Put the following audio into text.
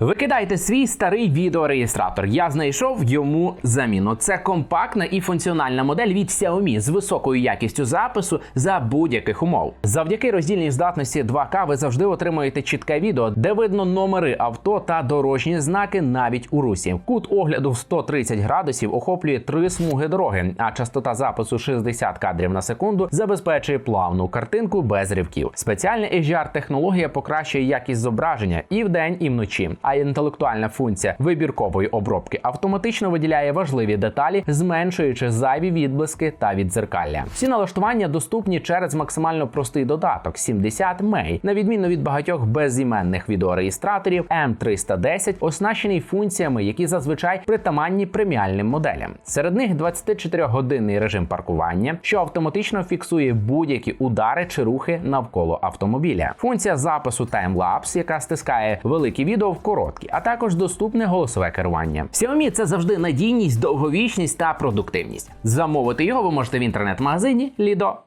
Викидайте свій старий відеореєстратор. Я знайшов йому заміну. Це компактна і функціональна модель від Xiaomi з високою якістю запису за будь-яких умов. Завдяки роздільній здатності 2К ви завжди отримуєте чітке відео, де видно номери авто та дорожні знаки навіть у русі. Кут огляду в 130 градусів охоплює три смуги дороги, а частота запису 60 кадрів на секунду забезпечує плавну картинку без ривків. Спеціальна HDR технологія покращує якість зображення і вдень, і вночі. А інтелектуальна функція вибіркової обробки автоматично виділяє важливі деталі, зменшуючи зайві відблиски та віддзеркалля. Всі налаштування доступні через максимально простий додаток 70 Мей, на відміну від багатьох безіменних відеореєстраторів, M310 оснащений функціями, які зазвичай притаманні преміальним моделям. Серед них 24-годинний режим паркування, що автоматично фіксує будь-які удари чи рухи навколо автомобіля. Функція запису таймлапс, яка стискає великі відео в короткі, а також доступне голосове керування. Xiaomi – це завжди надійність, довговічність та продуктивність. Замовити його ви можете в інтернет-магазині Lido.